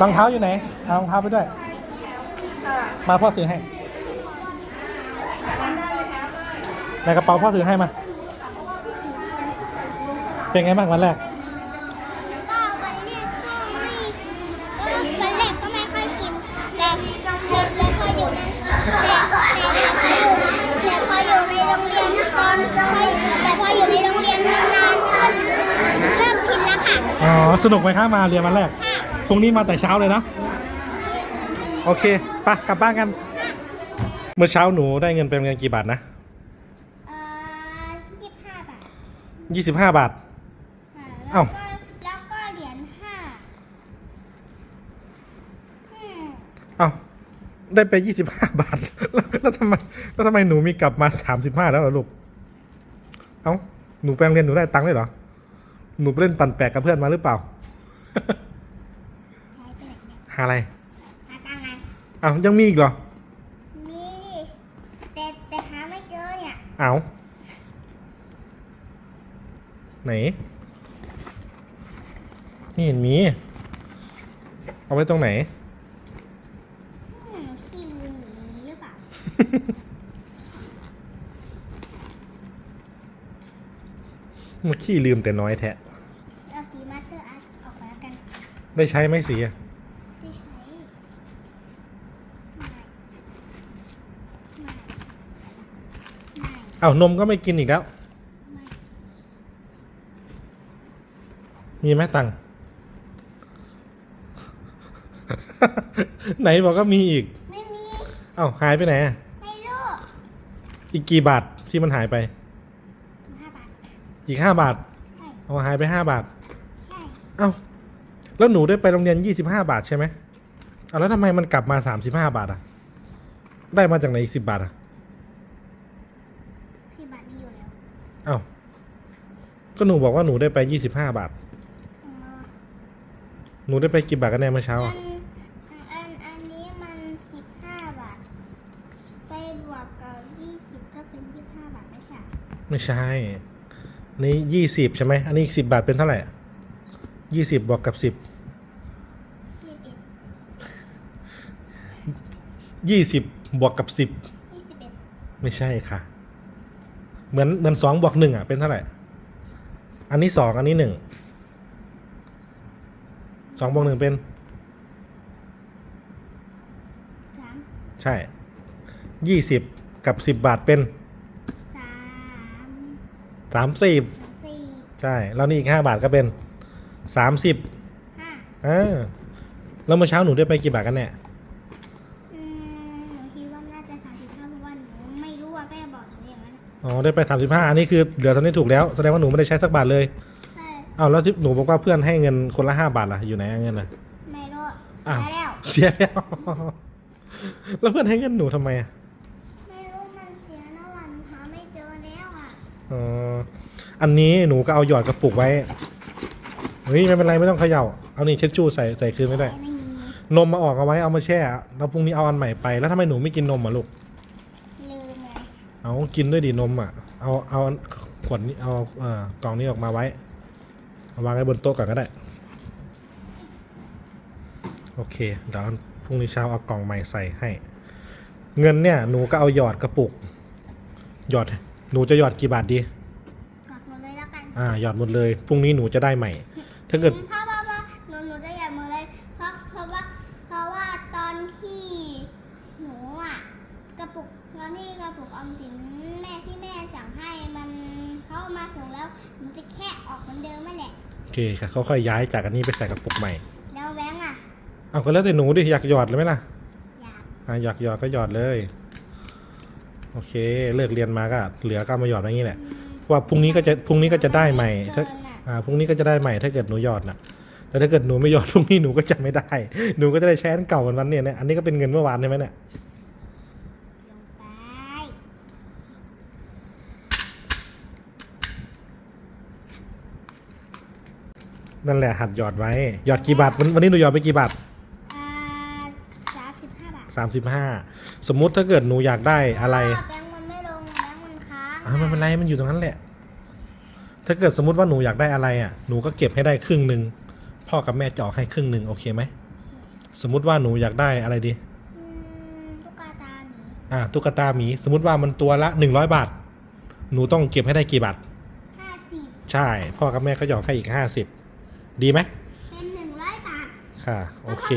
รองเท้าอยู่ไหนเอารองเท้าไปด้วย มาพ่อซื้อให้ ในกระเป๋าพ่อซื้อให้มา เป็นไงบ้างวันแรก ก็วันแรกก็ไม่วันแรกก็ไม่ค่อยชินแต่แต่แต่พออยู่ในแต่แต่พออยู่แต่พออยู่ในโรงเรียนตอนแต่พออยู่ในโรงเรียนนานๆขึ้นเริ่มชินแล้วค่ะ อ๋อ สนุกไหมคะมาเรียนวันแรก พรุ่งนี้มาแต่เช้าเลยนะ โอเคไปกลับบ้านกัน เมื่อเช้าหนูได้เงินเป็นเงินกี่บาทนะเอ่อยี่สิบห้าบาทยี่สิบห้าบาท ค่ะเอ้าแล้วก็เหรียญห้าอืมเอ้าได้ไปยี่สิบห้าบาทแล้วทำไมแล้วทำไมหนูมีกลับมาสามสิบห้าแล้วเหรอลูก เอ้าหนูไปโรงเรียนหนูได้ตังค์เลยเหรอ หนูไปเล่นปั่นแปลกกับเพื่อนมาหรือเปล่า หายไปไหนเนี่ย หาอะไร หาตังค์ไงเอ้ายังมีอีกเหรอมีดิแต่แต่หาไม่เจอเนี่ยเอ้าไหนนี่เห็นมี เอาไว้ตรงไหน อืมขี้ลืมอยู่ในนี้หรือเปล่าเมื่อขี้ลืมแต่น้อยแท้เอาสีมาสเตอร์อาร์ตออกไปแล้วกัน ได้ใช้ไหมสีอะ ได้ใช้ไม่ไม่ไม่ เอ้านมก็ไม่กินอีกแล้วไม่มีไหมตังค์ไหนบอกก็มีอีก ไม่มี เอ้าหายไปไหนอะไม่รู้อีกกี่บาทที่มันหายไป ห้าบาทอีกห้าบาท ใช่เอาหายไปห้าบาท ใช่เอ้า แล้วหนูได้ไปโรงเรียนยี่สิบห้าบาทใช่ไหมเอาแล้วทำไมมันกลับมาสามสิบห้าบาทอะได้มาจากไหนอีกสิบบาทอะ ที่บาทมีอยู่แล้ว เอ้าก็หนูบอกว่าหนูได้ไปยี่สิบห้าบาทเอามาหนูได้ไปกี่บาทกันแน่เมื่อเช้าอัอะนอันอันนี้มันสิบห้าบาท ไปบวกกับยี่สิบก็เป็นยี่สิบห้าบาทไม่ใช่เหรอไม่ใช่ อันนี้ยี่สิบใช่ไหม อันนี้สิบบาทเป็นเท่าไหร่ยี่สิบบวกกับสิบยี่สิบเอ็ดยี่สิบบวกกับสิบยี่สิบเอ็ดไม่ใช่ค่ะ เหมือนเหมือนสองบวกหนึ่งอะเป็นเท่าไหร่ อันนี้สองอันนี้หนึ่งสองบวกหนึ่งเป็นสามใช่ยี่สิบกับสิบบาทเป็นสามสามสิบสามสี่ใช่ แล้วนี่อีกห้าบาทก็เป็นสามสิบห้าเออแล้วเมื่อเช้าหนูได้ไปกี่บาทกันเนี่ย อืมหนูคิดว่าน่าจะสามสิบห้าเพราะว่าหนูไม่รู้ว่าแม่บอกหนู อย่างนั้นอะอ๋อได้ไปสามสิบห้าอันนี้คือเหลือตอนนี้ถูกแล้วแสดงว่าหนูไม่ได้ใช้สักบาทเลยใช่อ้าวแล้วที่หนูบอกว่าเพื่อนให้เงินคนละห้าบาทล่ะอยู่ไหนอะเงินล่ะ ไม่รู้อ้าวเสียแล้วเสียแล้ว แล้วเพื่อนให้เงินหนูทำไมอะไม่รู้มันเสียแล้ววันหาไม่เจอแล้วอะอ๋ออันนี้หนูก็เอาหยอดกระปุกไว้เฮ้ยไม่เป็นไรไม่ต้องเขย่าเอานี่เช็ดชู่ใส่ใส่คืนไม่ได้ ไม่มีนมมาออกเอาไว้เอามาแช่แล้วพรุ่งนี้เอาอันใหม่ไปแล้วทำไมหนูไม่กินนมอะลูกลืมไง เอากินด้วยดินมอะ เอาเอาอันขวดนี้เอาเอ่อกล่องนี้ออกมาไว้เอาวางไว้บนโต๊ะก่อนก็ได้ โอเคเดี๋ยวพรุ่งนี้เช้าเอากล่องใหม่ใส่ให้ เงินเนี่ยหนูก็เอาหยอดกระปุก หยอดหนูจะหยอดกี่บาทดีถอดหมดเลยแล้วกันอ่าหยอดหมดเลยพรุ่งนี้หนูจะได้ใหม่ ถ้าเกิดเพร เคค่ะเขาค่อยย้ายจากอันนี้ไปใส่กระปุกใหม่ แล้วแบงค์อะ เอาก็แล้วแต่หนูดิอยากหยอดเลยไหมล่ะ อยากอะอยากหยอดก็หยอดเลย โอเค เลิกเรียนมาก็เหลือก็เอามาหยอดไว้อย่างนี้แหละเพราะว่าพรุ่งนี้ก็จะพรุ่งนี้ก็จะได้ใหม่ถ้าเกินอะอ่าพรุ่งนี้ก็จะได้ใหม่ถ้าเกิดหนูหยอดนะแต่ถ้าเกิดหนูไม่หยอดพรุ่งนี้หนูก็จะไม่ได้ หนูก็จะได้ใช้อันเก่าวันวันเนี่ยเนี่ยอันนี้ก็เป็นเงินเมื่อวานใช่ไหมเนี่ย ลงไป นั่นแหละหัดหยอดไว้ หยอดกี่บาทวันวันนี้หนูหยอดไปกี่บาทอ่าสามสิบห้าบาทสามสิบห้าสมมุติถ้าเกิดหนูอยากได้อะไรเพาแบงค์มันไม่ลงแบงค์มันค้างอ่าไม่เป็นไรมันอยู่ตรงนั้นแหละ ถ้าเกิดสมมุติว่าหนูอยากได้อะไรอะหนูก็เก็บให้ได้ครึ่งหนึ่งพ่อกับแม่จะออกให้ครึ่งหนึ่งโอเคไหมสมมุติว่าหนูอยากได้อะไรดีอืมตุ๊กตาหมีอ่าตุ๊กตาหมีสมมุติว่ามันตัวละหนึ่งร้อยบาท หนูต้องเก็บให้ได้กี่บาท ห้าสิบใช่ พ่อกับแม่เขาหยอกให้อีกห้าสิบ ดีไหมเป็นหนึ่งร้อยบาทค่ะโอเค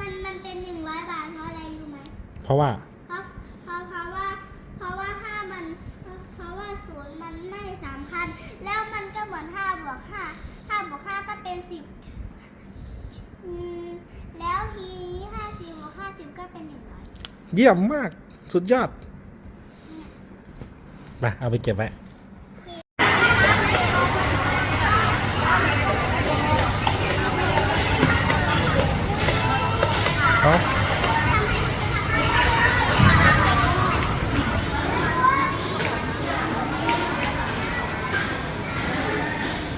มันมันเป็นหนึ่งร้อยบาทเพราะอะไรรู้ไหมเพราะว่าเพราะเพราะเพราะว่าเพราะว่าห้ามันเพราะว่าศูนย์มันไม่สำคัญ แล้วมันก็เหมือนห้าบวกห้าห้าบวกห้าก็เป็นสิบอืมแล้วทีนี้ห้าสิบบวกห้าสิบก็เป็นหนึ่งร้อยเยี่ยมมากสุดยอดมาเอาไปเก็บไว้ เอา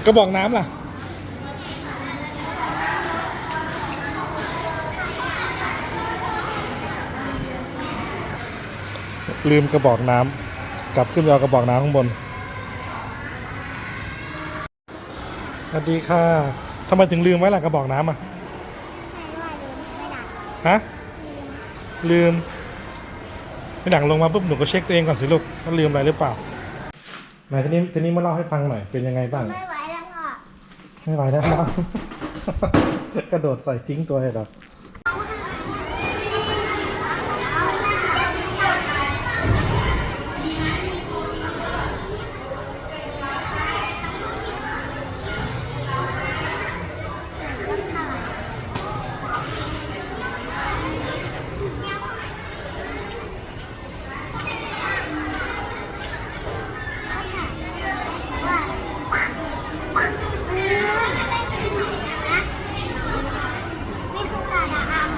กระบอกน้ำล่ะ ลืมกระบอกน้ำกลับขึ้นไปเอากระบอกน้ำข้างบนสวัสดีค่ะทำไมถึงลืมไว้ล่ะกระบอกน้ำอะ ไม่ว่าลืมไม่ดัก ฮะ ลืมลืมไม่หลังลงมาปุ๊บหนูก็เช็คตัวเองก่อนสิลูกว่าลืมอะไรหรือเปล่าไหนทีนี้ทีนี้มาเล่าให้ฟังหน่อยเป็นยังไงบ้าง ไม่ไหวแล้วค่ะไม่ไหวแล้วครับกระโดดใส่ทิ้งตัวเลยเหรอ ไม่ถูกค่ะนะอ้าม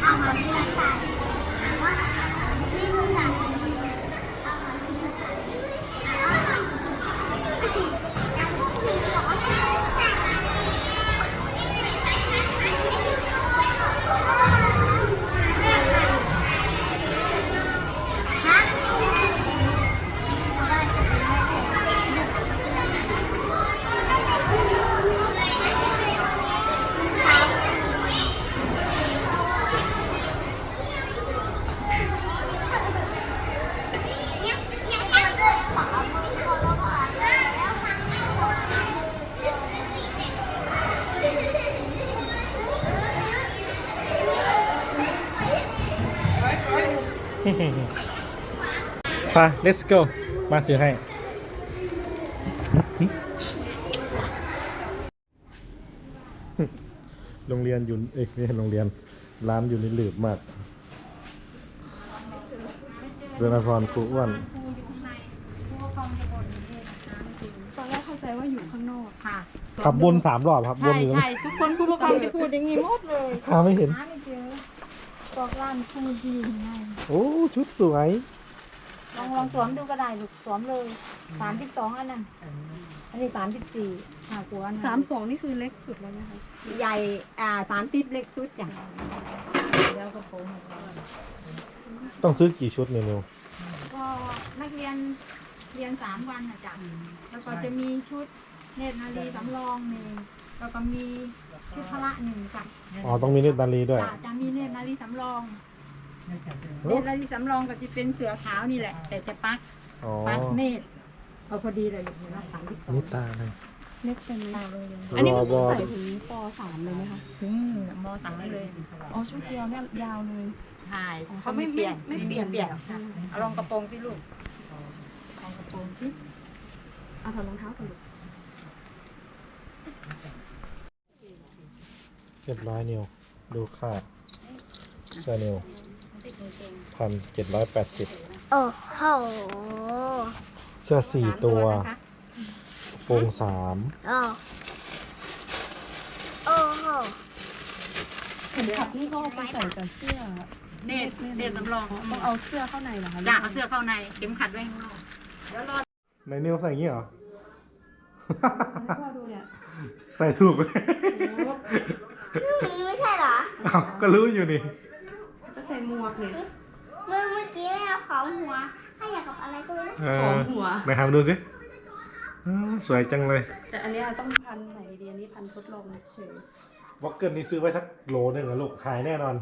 เอามาไม่รักษาไม่ถูกค่ะเอามาไม่รักษาเอามายังพวกขี่หรอฮะ ไป let's go มาถือให้ โรงเรียนอยู่ เอ้ยไม่ใช่โรงเรียน ร้านอยู่ในหลืบมากเรนพรครูอ้วนตอนแรกเข้าใจว่าอยู่ข้างนอกค่ะขับวนสามรอบครับวใช่นอยู่ตรงใช่นี้ทุกคนผู้ปกครองจะพูดอย่างนี้หมดเลยหาไม่เห็น หาไม่เจอบอกร้านพูดดียังไง โอ้ ชุดสวยล องลองสวมดูก็ได้ลูกสวมเลยสามสิบสองอันนั้นอันนี้สามสิบสี่ค่ะตัวอันนั้นสามสองนี่คือเล็กสุดแล้วนะคะใหญ่อ่าสามสิบเล็กสุดอย่างแล้วก็โค้งต้องซื้อกี่ชุดเนี่ยนิวก็นักเรียนเรียนสามวันนะจ๊ะแล้วก็จะมีชุดเนตรนารีสำรองหนึ่งแล้วก็มีชุดพละหนึ่งจ้ะอ๋อต้องมีนิดนารีด้วยจ้ะจะมีเนตรนารีสำรอง เนตรนารีสำรองก็จะเป็นเสือขาวนี่แหละ แต่จะปักอ๋อปักเนตรเอาพอดีเลยลูกเห็นไหมสามสิบสองนี่ตาเลยเล็กเป็นไหมตาเลยอันนี้มันต้องรอบอใส่ถึงปสามเลยไหมคะถึงมสั่งได้เลยอ๋อชุดเดียวเนี่ยยาวเลยใช่เขาไม่ไม่ไม่เปลี่ยนเปลี่ยนเอาลองกระโปรงสิลูกลองกระโปรงสิเอาถอดรองเท้าก่อนลูกเรียบร้อยนิวดูค่าเสื้อนิว ติดเก่งพันเจ็ดร้อยแปดสิบโอ้โหเสื้อสี่ตัวนะคะโปรงสามโอ้โอ้โหเข็มขัดนี่เขาเอาไปใส่กับเสื้อเนตรเนตรสำรองต้องเอาเสื้อเข้าในเหรอคะจ้ะเอาเสื้อเข้าในเข็มขัดไว้ข้างนอกเดี๋ยวรอในนิวใส่อย่างนี้เหรอพ่อดูเนี่ยใส่ถูกเลยนี่ไม่ใช่เหรออ้าวก็รู้อยู่นี่ก็ ใส่หมวกเนี่ยเมื่อเมื่อกี้แม่เอาของหัว ให้อยากกับอะไรก็ไม่รู้เอขอองหัว ไหนหามาดูสิอ้าวสวยจังเลยแต่อันเนี้ยต้องพันไหนดีอันนี้พันทดลองเฉยโวอกเกิลนี่ซื้อไว้สักโลหนึ่งอะลูกหายแน่นอน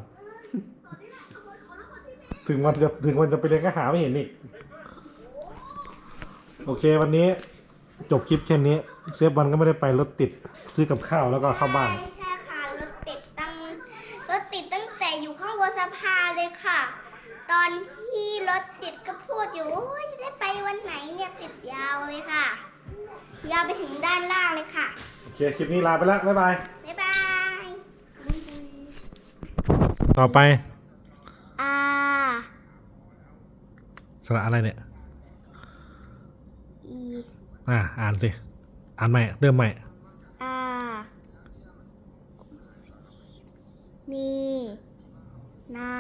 ถึงวันจะถึงวันจะไปเรียนก็หาไม่เห็นอีกโอเควันนี้ จบคลิปแค่นี้ เซฟวันก็ไม่ได้ไปรถติดซื้อกับข้าวแล้วก็เข้าบ้าน ใช่ค่ะรถติดตั้งรถติดตั้งแต่อยู่ข้างบนสะพานเลยค่ะ ตอนที่รถติดก็พูดอยู่โอ้ยจะได้ไปวันไหนเนี่ยติดยาวเลยค่ะ ยาวไปถึงด้านล่างเลยค่ะ โอเค คลิปนี้ลาไปแล้ว บ๊ายบาย บ๊ายบาย ต่อไปอ่าสระอะไรเนี่ย อีอ่า อ่านสิ อ่านใหม่ เริ่มใหม่ อามี นา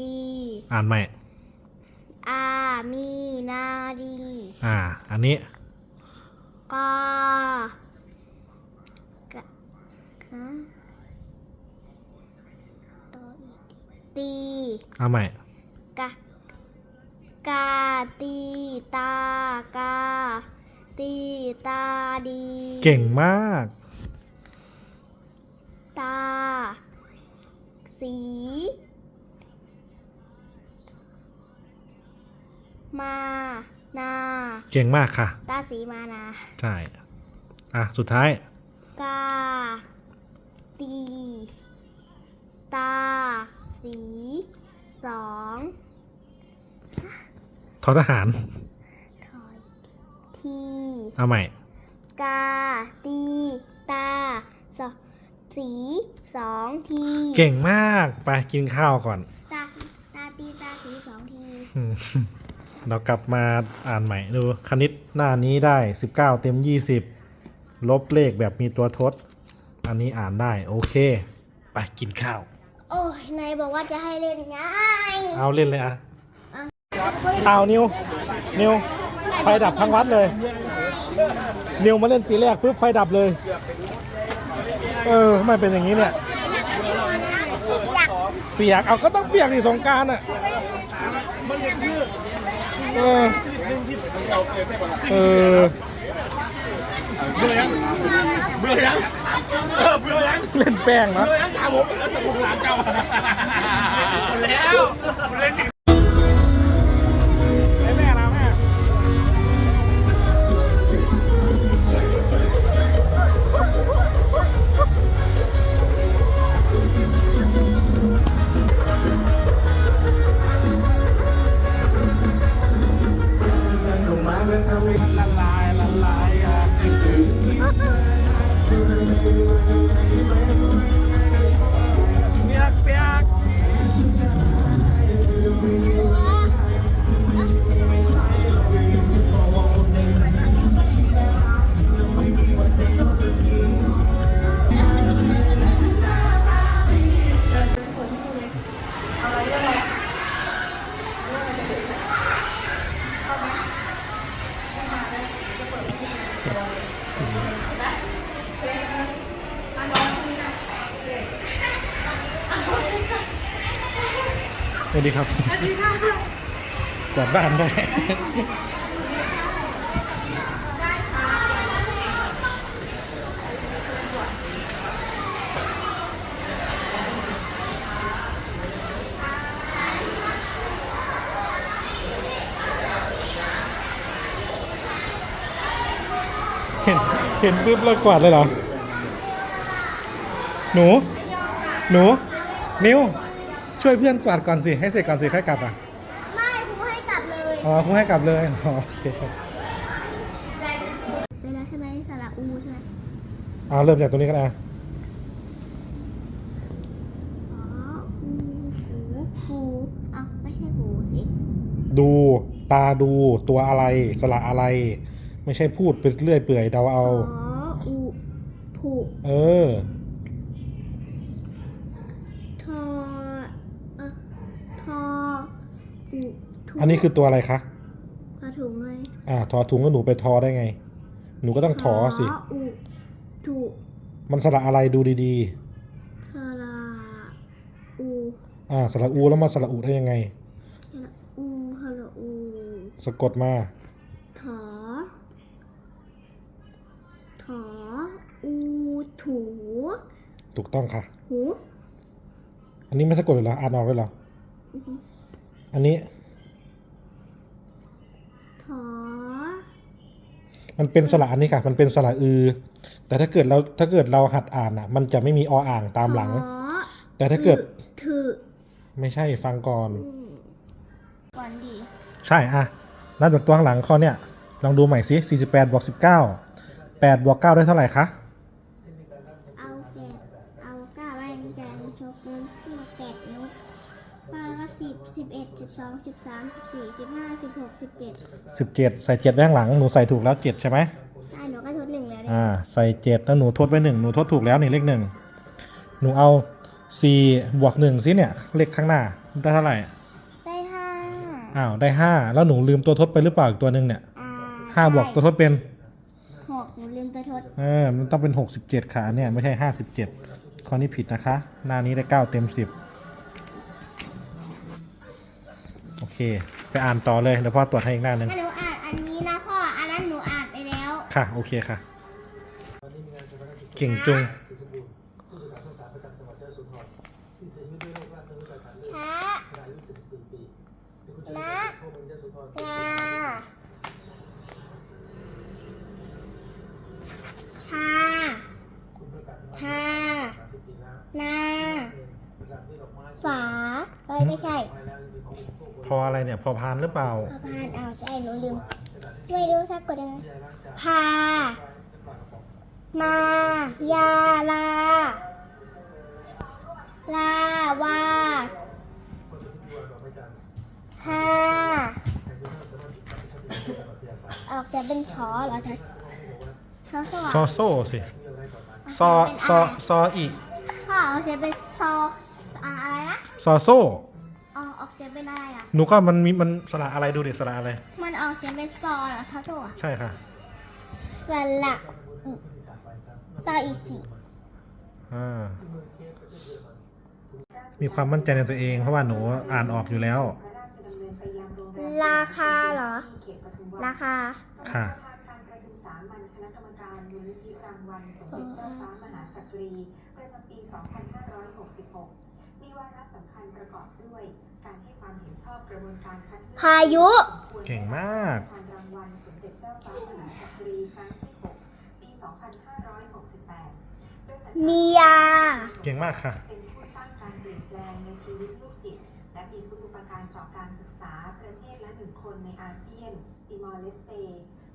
ดี อ่านใหม่อามีนาดีอ่า อันนี้กากะฮะต่ออีกตีเอาใหม่ กะกาตีตากาตีตาดีเก่งมาก ตา สี มา นาเก่งมากค่ะ ตาสีมานา ใช่ อะ สุดท้าย กา ตี ตา สี สองทอทหาร ถอยทีเอาใหม่ กา ตี ตาสองสีสองทีเก่งมาก ไปกินข้าวก่อน ตา ตาตีตาสีสองที อืม เรากลับมาอ่านใหม่ดูคณิตหน้านี้ได้ 19 เต็ม 20 ลบเลขแบบมีตัวทด อันนี้อ่านได้ โอเค ไปกินข้าว โอ้ยนายบอกว่าจะให้เล่นง่ายเอาเล่นเลยอะเอานิวนิวไฟดับทั้งวัดเลย นิวมาเล่นปีแรกปุ๊บไฟดับเลย เออทำไม่เป็นอย่างนี้เนี่ยอยากเปียกเอาก็ต้องเปียกดิสงกรารอะ เออเออเบื่อยังเบื่อยังเออเบื่อยังเล่นแป้งเนะเบื่อยังถามผมแล้วแต่ผมถามเจ้าแล้วเล่นถึง จะไม่ละลายละลายอยากจะเวัสดีครับ สวัสดีค่ะกวาดบ้านได้เห็นเห็นปุ๊บแล้วกวาดเลยเหรอ หนู หนู นิว ช่วยเพื่อนกวาดก่อนสิให้เสร็จก่อนสิค่อยกลับอะไม่ครูให้กลับเลยอ๋อครูให้กลับเลยอ๋อโอเคครับเวลาใช่ไหมสระอูใช่ไหมเอาเริ่มจากตรงนี้ก็ได้อ๋ออูฟูฟูอ้าวไม่ใช่ฟูสิดูตาดูตัวอะไรสระอะไร ไม่ใช่พูดไปเรื่อยเปื่อยเดาเอาอ๋ออูผูเออ ทอเอ่อทออูถุ อันนี้คือตัวอะไรคะทอถุงไงอ่าทอถุงก็หนูไปทอได้ไง หนูก็ต้องทอสิอูถุมันสระอะไรดูดีทาราอูๆ อ่าสระอูแล้วมาสระอูได้ยังไง ทาราอูทาราอูสะกดมา ถอถออูถูถูกต้องค่ะ หูอันนี้ไม่สะกดเลยเหรออ่านออกเลยเหรอ อันนี้ ถอ มันเป็นสระอันนี้ค่ะ มันเป็นสระอือ แต่ถ้าเกิดเราถ้าเกิดเราหัดอ่านอะ มันจะไม่มีออ่างตามหลังถอแต่ถ้าเกิดถือไม่ใช่ฟังก่อน ก่อนดีใช่อะนับจากตัวข้างหลังข้อเนี้ยลองดูใหม่สิ48บวก19 8บวก9ได้เท่าไหร่คะเอาแปดเอาเก้าไว้จานชกมือขึ้นมาแปดนิ้ว มาแล้วก็สิบสิบเอ็ดสิบสองสิบสามสิบสี่สิบห้าสิบหกสิบเจ็ด17ใส่7ไว้ข้างหลังหนูใส่ถูกแล้ว7ใช่ไหมอ่าหนูก็ทดหนึ่งแล้วเนี่ยอ่าใส่7แล้วหนูทดไว้1หนูทดถูกแล้วนี่เลข1หนูเอา4บวก1สิเนี่ยเลขข้างหน้าได้เท่าไหร่ได้ห้าอ้าวได้5แล้วหนูลืมตัวทดไปหรือเปล่าอีกตัวหนึ่งเนี่ยอ่าห้าบวกตัวทดเป็น หกหนูลืมตัวทดเออ มันต้องเป็น 67ค่ะเนี่ย ไม่ใช่ 57 ข้อนี้ผิดนะคะ หน้านี้ได้ 9 เต็ม 10 เค ไปอ่านต่อเลยเดี๋ยวพ่อตรวจให้อีกหน้าหนึ่งถ้าหนูอ่านอันนี้นะพ่อ อันนั้นหนูอ่านไปแล้ว ค่ะ โอเคค่ะ เก่งจุงช้านะงาชาทานา ฝาเอ้ยไม่ใช่พออะไรเนี่ย พอพานหรือเปล่า พอพานอ้าวใช่หนูลืม ไม่รู้สักกดยังไงพา มา ยาลา ลาวาฮาออกเสียงเป็นชอเหรอชอชอสวซอโซ่สิซอซอซออี พ่อออกเสียงเป็นซออะไรนะซอโซ่อ๋อออกเสียงเป็นอะไรอะ หนูก็มันมีมันสระอะไรดูดิสระอะไร มันออกเสียงเป็นซอเหรอซอโซอะใช่ค่ะสละอีซออีสิอ่ามีความมั่นใจในตัวเอง เพราะว่าหนูอ่านออกอยู่แล้ว ราคาเหรอ ราคา ค่ะการประชุมสามัญคณะกรรมการมูลนิธิรางวัลสมเด็จเจ้าฟ้ามหาจักรี ประจำปี 2566 มีวาระสำคัญประกอบด้วย การให้ความเห็นชอบกระบวนการคัดเลือกพายุ เก่งมาก ทานรางวัลสมเด็จเจ้าฟ้ามหาจักรีครั้งที่ 6 ปี 2568โดยสัญญามียา เก่งมากค่ะ เป็นผู้สร้างการเปลี่ยนแปลงในชีวิตลูกศิษย์และมีคุณอุปการต่อการศึกษาประเทศละหนึ่งคนในอาเซียนติมอร์เลสเต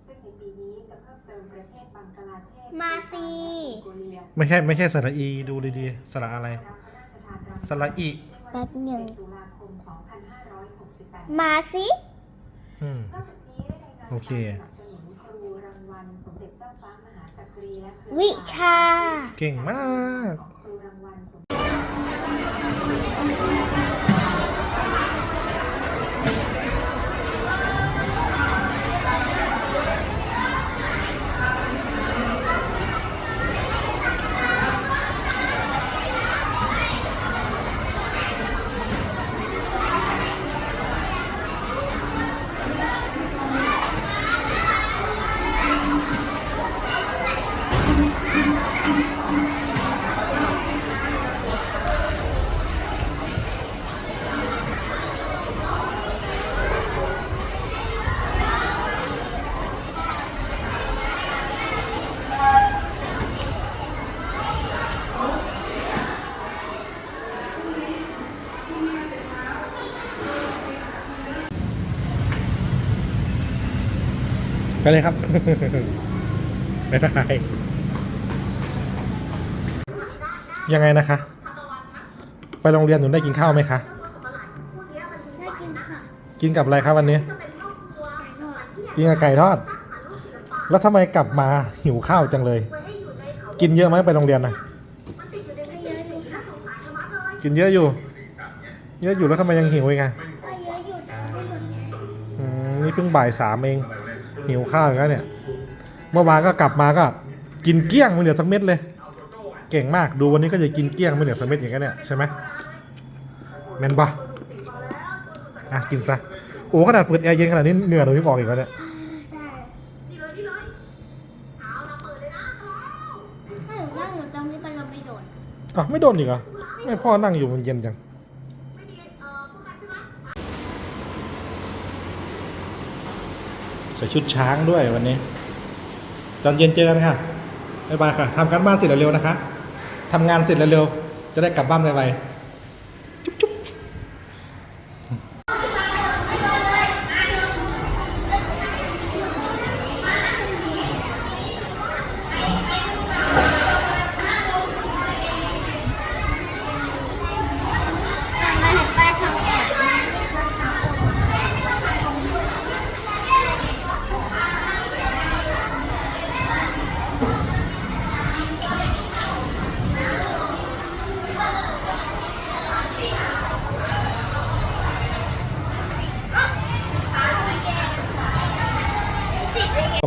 ซึ่งในปีนี้จะเพิ่มเติมประเทศบังกลาเทศมาซีมองโกเลียไม่ใช่ไม่ใช่สระอีดูดีๆสระอะไรรับพระราชทานรางวัลสระอีแป๊บหนึ่ง ตุลาคม 2568มาสิอืม นอกจากนี้ได้รายงานโอเค การสนับสนุนครูรางวัลสมเด็จเจ้าฟ้ามหาจักรีและเครือวิชา เก่งมาก ของครูรางวัลสมไป เลยครับบ๊ายบายยังไงนะคะ ไปโรงเรียนหนูได้กินข้าวไหมคะ ได้กินค่ะกินกับอะไรครับวันนี้กินกับไก่ทอด แล้วทำไมกลับมาหิวข้าวจังเลย กินเยอะไหมไปโรงเรียนนะกินเยอะอยู่ เยอะอยู่แล้วทำไมยังหิวอีกอะก็เยอะอยู่แต่ไม่หมดไงอืมนี่เพิ่งบ่ายสามเอง หิวข้าวอีกแล้วเนี่ย เมื่อวานก็กลับมาก็ กินเกี้ยงไม่เหลือสักเม็ดเลย เก่งมากดูวันนี้ก็จะกินเกี้ยงไม่เหลือสักเม็ดอย่างนี้เนี่ยใช่ไหมแมนปะอะกินซะโอ้ขนาดเปิดแอร์เย็นขนาดนี้เหงื่อหนูยังออกอีกแล้วเนี่ยใช่ถ้าหนูนั่งอยู่ตรงนี้ไม่โดนอะไม่โดนอีกเหรอไม่พ่อนั่งอยู่มันเย็นจัง ใส่ชุดช้างด้วยวันนี้ ตอนเย็นเจอกันค่ะบ๊ายบายค่ะทำการบ้านเสร็จเร็วๆนะคะทำงานเสร็จเร็วๆจะได้กลับบ้านไวๆ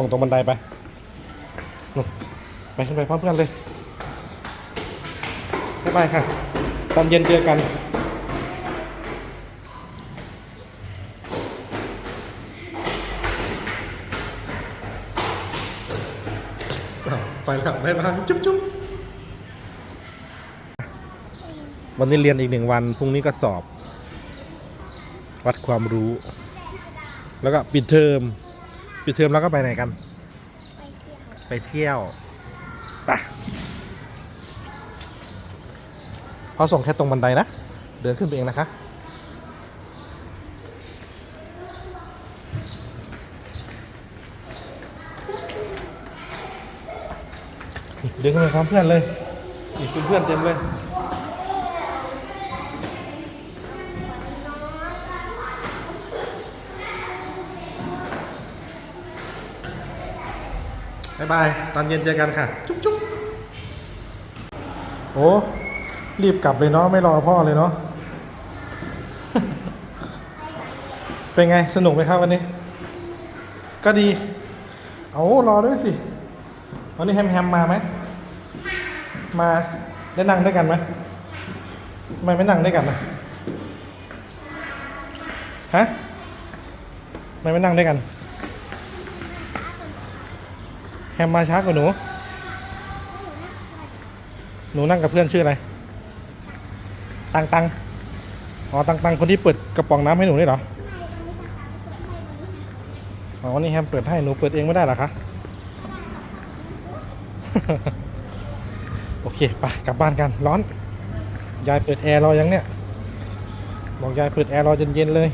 ส่งตรงบันไดไปนู่ไปขึ้นไปพร้อมเพื่อนเลยบ๊ายบายค่ะ ตอนเย็นเจอกันไปแล้วบ๊ายบายจุ๊บจุ๊บวันนี้เรียนอีกหนึ่งวัน พรุ่งนี้ก็สอบ วัดความรู้ แล้วก็ปิดเทอม ปิดเทอมแล้วก็ไปไหนกัน ไปเที่ยวไปเที่ยวไปเขาส่งแค่ตรงบันไดนะ เดินขึ้นไปเองนะคะ เดินขึ้นไปพร้อมเพื่อนเลย อีกเพื่อนเต็มเลย บาย ตอนเย็นเจอกันค่ะ จุ๊บจุ๊บโอ้รีบกลับเลยเนาะไม่รอพ่อเลยเนาะเป็นไงสนุกไหมครับวันนี้ ก็ดี เอารอด้วยสิ วันนี้แฮมแฮมมาไหม มาได้นั่งด้วยกันไหมไม่ไม่นั่งด้วยกันนะฮะไม่ไม่นั่งด้วยกัน แฮ มมาช้ากว่าหนู หนูนั่งกับเพื่อนชื่ออะไร ตังตังอ๋อตังตังคนที่เปิดกระป๋องน้ำให้หนูนี่เหรออ๋อนี่แฮมเปิดให้หนูเปิดเองไม่ได้หรอคะ โอเคไปกลับบ้านกันร้อน ยายเปิดแอร์รอยังเนี่ย บอกยายเปิดแอร์รอเย็นๆเลย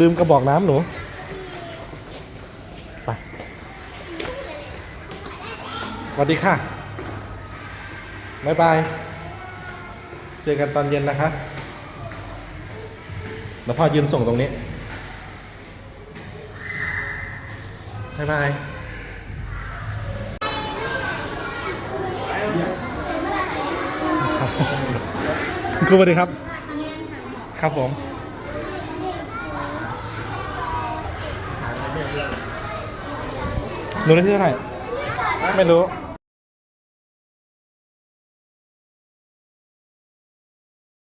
ลืมกระบอกน้ำหนู ไป สวัสดีค่ะ บ๊ายบาย เจอกันตอนเย็นนะคะเดี๋ยวพ่อยืนส่งตรงนี้ บ๊ายบายครับคุณครูสวัสดีครับ ครับผม หนูได้ที่เท่าไหร่ ไม่รู้